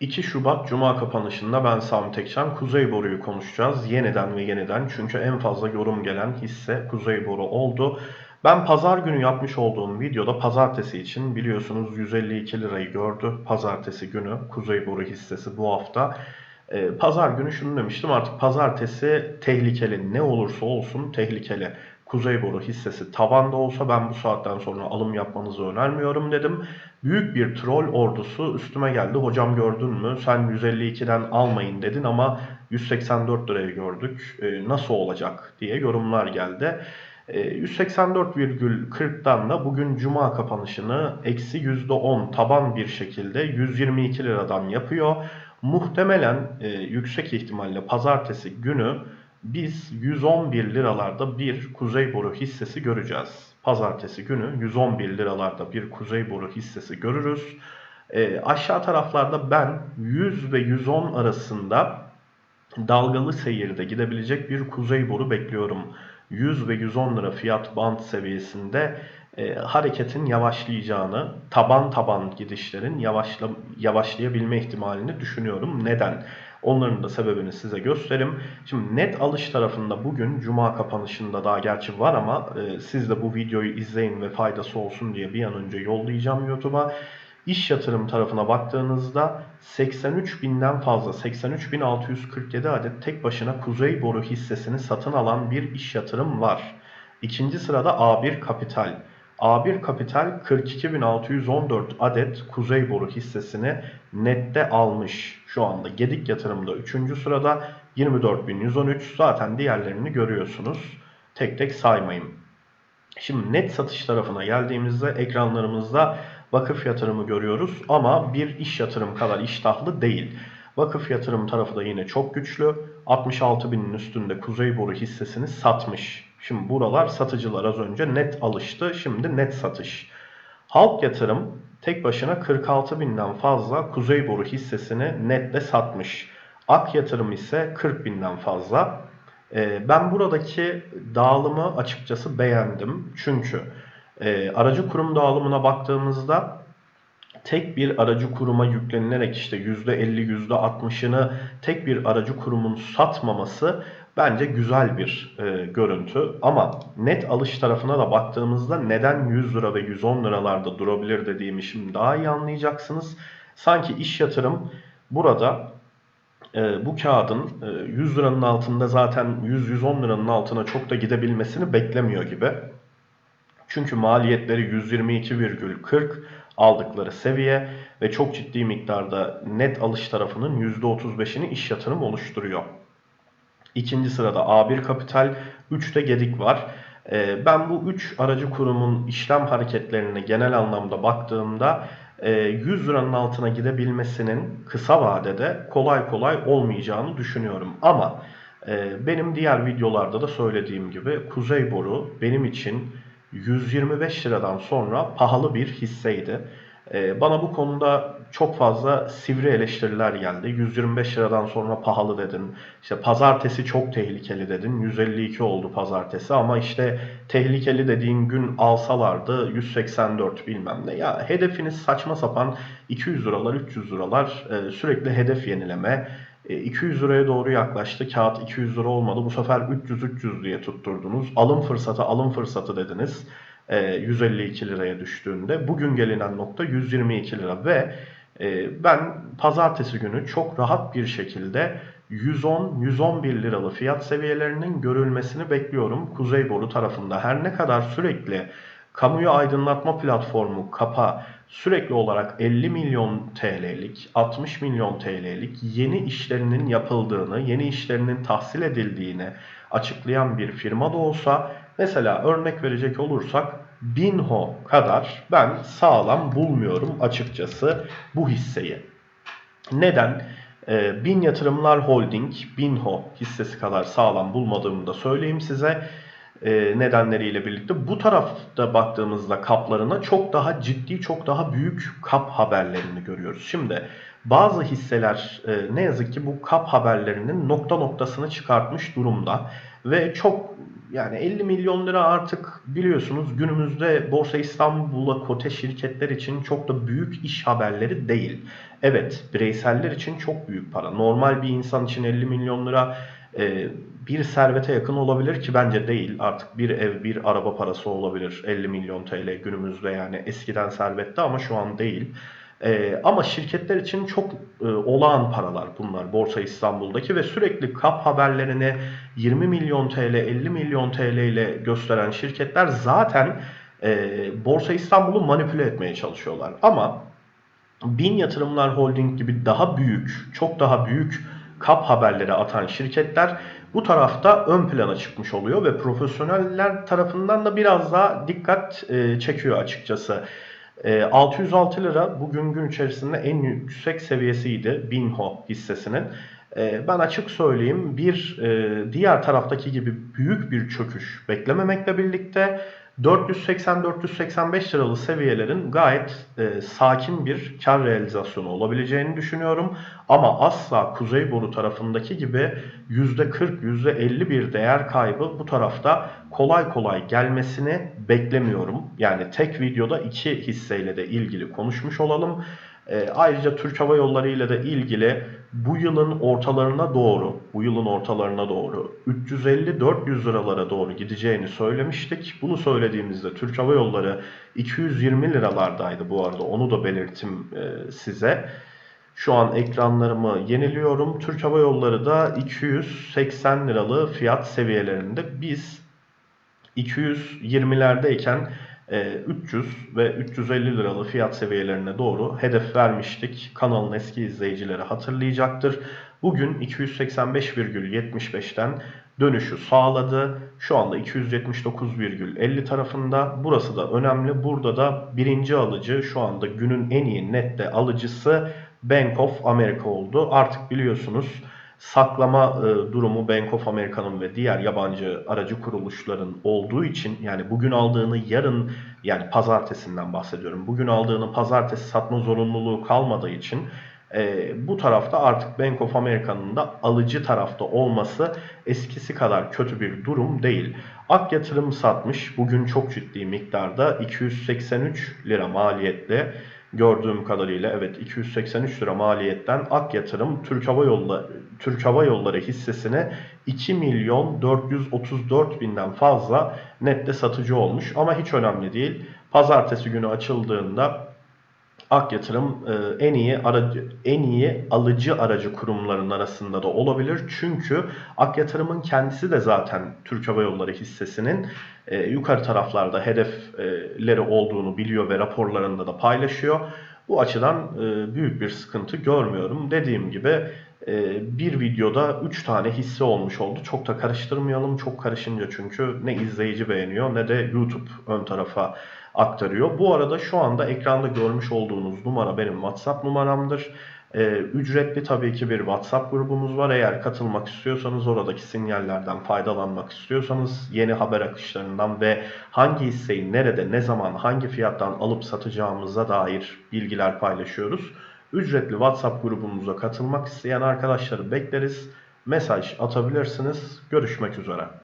2 Şubat Cuma kapanışında ben Sami Tekcan Kuzey Boru'yu konuşacağız. Yeniden ve yeniden çünkü en fazla yorum gelen hisse Kuzey Boru oldu. Ben pazar günü yapmış olduğum videoda pazartesi için biliyorsunuz 152 lirayı gördü. Pazartesi günü Kuzey Boru hissesi bu hafta. Ee, pazar günü şunu demiştim artık pazartesi tehlikeli ne olursa olsun tehlikeli. Kuzey Boru hissesi tabanda olsa ben bu saatten sonra alım yapmanızı önermiyorum dedim. Büyük bir troll ordusu üstüme geldi. Hocam gördün mü? Sen 152'den almayın dedin ama 184 lirayı gördük. Ee, nasıl olacak diye yorumlar geldi. Ee, 184,40'dan da bugün cuma kapanışını eksi %10 taban bir şekilde 122 liradan yapıyor. Muhtemelen e, yüksek ihtimalle pazartesi günü biz 111 liralarda bir Kuzey Boru hissesi göreceğiz. Pazartesi günü 111 liralarda bir Kuzey Boru hissesi görürüz. E, aşağı taraflarda ben 100 ve 110 arasında dalgalı seyirde gidebilecek bir Kuzey Boru bekliyorum. 100 ve 110 lira fiyat band seviyesinde e, hareketin yavaşlayacağını, taban taban gidişlerin yavaşla, yavaşlayabilme ihtimalini düşünüyorum. Neden? Onların da sebebini size göstereyim. Şimdi net alış tarafında bugün cuma kapanışında daha gerçi var ama e, siz de bu videoyu izleyin ve faydası olsun diye bir an önce yollayacağım YouTube'a. İş yatırım tarafına baktığınızda 83 binden fazla 83.647 adet tek başına Kuzey Boru hissesini satın alan bir iş yatırım var. İkinci sırada A1 Kapital. A1 Kapital 42.614 adet Kuzey Boru hissesini nette almış. Şu anda Gedik Yatırım'da 3. sırada 24.113 zaten diğerlerini görüyorsunuz. Tek tek saymayayım. Şimdi net satış tarafına geldiğimizde ekranlarımızda vakıf yatırımı görüyoruz ama bir iş yatırım kadar iştahlı değil. Vakıf yatırım tarafı da yine çok güçlü. 66 binin üstünde Kuzey Boru hissesini satmış. Şimdi buralar satıcılar az önce net alıştı. Şimdi net satış. Halk yatırım tek başına 46 binden fazla Kuzey Boru hissesini netle satmış. Ak yatırım ise 40 binden fazla. Ee, ben buradaki dağılımı açıkçası beğendim. Çünkü e, aracı kurum dağılımına baktığımızda tek bir aracı kuruma yüklenilerek işte %50, %60'ını tek bir aracı kurumun satmaması bence güzel bir e, görüntü. Ama net alış tarafına da baktığımızda neden 100 lira ve 110 liralarda durabilir dediğimi şimdi daha iyi anlayacaksınız. Sanki iş yatırım burada e, bu kağıdın e, 100 liranın altında zaten 100-110 liranın altına çok da gidebilmesini beklemiyor gibi. Çünkü maliyetleri 122,40 aldıkları seviye ve çok ciddi miktarda net alış tarafının %35'ini iş yatırım oluşturuyor. İkinci sırada A1 Kapital, 3'te Gedik var. Ee, ben bu 3 aracı kurumun işlem hareketlerine genel anlamda baktığımda 100 e, liranın altına gidebilmesinin kısa vadede kolay kolay olmayacağını düşünüyorum. Ama e, benim diğer videolarda da söylediğim gibi Kuzey Boru benim için 125 liradan sonra pahalı bir hisseydi. Ee, bana bu konuda çok fazla sivri eleştiriler geldi. 125 liradan sonra pahalı dedin. İşte pazartesi çok tehlikeli dedin. 152 oldu pazartesi ama işte tehlikeli dediğin gün alsalardı 184 bilmem ne. Ya hedefiniz saçma sapan 200 liralar 300 liralar e, sürekli hedef yenileme. 200 e, liraya doğru yaklaştı. Kağıt 200 lira olmadı. Bu sefer 300-300 diye tutturdunuz. Alım fırsatı, alım fırsatı dediniz. 152 e, liraya düştüğünde. Bugün gelinen nokta 122 lira ve e, ben pazartesi günü çok rahat bir şekilde 110-111 liralı fiyat seviyelerinin görülmesini bekliyorum Kuzey Boru tarafında. Her ne kadar sürekli kamuyu aydınlatma platformu KAPA sürekli olarak 50 milyon TL'lik, 60 milyon TL'lik yeni işlerinin yapıldığını, yeni işlerinin tahsil edildiğini açıklayan bir firma da olsa mesela örnek verecek olursak Binho kadar ben sağlam bulmuyorum açıkçası bu hisseyi. Neden? Ee, Bin Yatırımlar Holding, Binho hissesi kadar sağlam bulmadığımı da söyleyeyim size e, nedenleriyle birlikte bu tarafta baktığımızda kaplarına çok daha ciddi, çok daha büyük kap haberlerini görüyoruz. Şimdi bazı hisseler e, ne yazık ki bu kap haberlerinin nokta noktasını çıkartmış durumda. ve çok yani 50 milyon lira artık biliyorsunuz günümüzde Borsa İstanbul'a kote şirketler için çok da büyük iş haberleri değil. Evet bireyseller için çok büyük para. Normal bir insan için 50 milyon lira e, bir servete yakın olabilir ki bence değil. Artık bir ev bir araba parası olabilir 50 milyon TL günümüzde yani eskiden servette ama şu an değil. Ee, ama şirketler için çok e, olağan paralar bunlar Borsa İstanbul'daki ve sürekli kap haberlerini 20 milyon TL, 50 milyon TL ile gösteren şirketler zaten e, Borsa İstanbul'u manipüle etmeye çalışıyorlar. Ama Bin Yatırımlar Holding gibi daha büyük, çok daha büyük kap haberleri atan şirketler bu tarafta ön plana çıkmış oluyor ve profesyoneller tarafından da biraz daha dikkat e, çekiyor açıkçası. E, 606 lira bugün gün içerisinde en yüksek seviyesiydi Binho hissesinin. E, ben açık söyleyeyim bir e, diğer taraftaki gibi büyük bir çöküş beklememekle birlikte 480-485 liralı seviyelerin gayet e, sakin bir kar realizasyonu olabileceğini düşünüyorum. Ama asla Kuzey Boru tarafındaki gibi %40, %50 bir değer kaybı bu tarafta kolay kolay gelmesini beklemiyorum. Yani tek videoda iki hisseyle de ilgili konuşmuş olalım. E, ayrıca Türk Hava Yolları ile de ilgili bu yılın ortalarına doğru, bu yılın ortalarına doğru 350-400 liralara doğru gideceğini söylemiştik. Bunu söylediğimizde Türk Hava Yolları 220 liralardaydı bu arada. Onu da belirtim e, size. Şu an ekranlarımı yeniliyorum. Türk Hava Yolları da 280 liralı fiyat seviyelerinde. Biz 220'lerdeyken 300 e, ve 350 liralı fiyat seviyelerine doğru hedef vermiştik. Kanalın eski izleyicileri hatırlayacaktır. Bugün 285,75'ten dönüşü sağladı. Şu anda 279,50 tarafında. Burası da önemli. Burada da birinci alıcı şu anda günün en iyi nette alıcısı Bank of America oldu. Artık biliyorsunuz saklama e, durumu Bank of America'nın ve diğer yabancı aracı kuruluşların olduğu için yani bugün aldığını yarın yani pazartesinden bahsediyorum. Bugün aldığını pazartesi satma zorunluluğu kalmadığı için e, bu tarafta artık Bank of America'nın da alıcı tarafta olması eskisi kadar kötü bir durum değil. Ak yatırım satmış bugün çok ciddi miktarda 283 lira maliyetle gördüğüm kadarıyla evet 283 lira maliyetten Ak Yatırım Türk Hava Yolları Türk Hava Yolları hissesine 2 milyon 434 binden fazla nette satıcı olmuş ama hiç önemli değil. Pazartesi günü açıldığında Ak Yatırım e, en iyi aracı en iyi alıcı aracı kurumların arasında da olabilir. Çünkü Ak Yatırım'ın kendisi de zaten Türk Hava Yolları hissesinin e, yukarı taraflarda hedefleri olduğunu biliyor ve raporlarında da paylaşıyor. Bu açıdan e, büyük bir sıkıntı görmüyorum. Dediğim gibi bir videoda 3 tane hisse olmuş oldu. Çok da karıştırmayalım. Çok karışınca çünkü ne izleyici beğeniyor ne de YouTube ön tarafa aktarıyor. Bu arada şu anda ekranda görmüş olduğunuz numara benim WhatsApp numaramdır. Ee, ücretli tabii ki bir WhatsApp grubumuz var. Eğer katılmak istiyorsanız oradaki sinyallerden faydalanmak istiyorsanız yeni haber akışlarından ve hangi hisseyi nerede, ne zaman, hangi fiyattan alıp satacağımıza dair bilgiler paylaşıyoruz. Ücretli WhatsApp grubumuza katılmak isteyen arkadaşları bekleriz. Mesaj atabilirsiniz. Görüşmek üzere.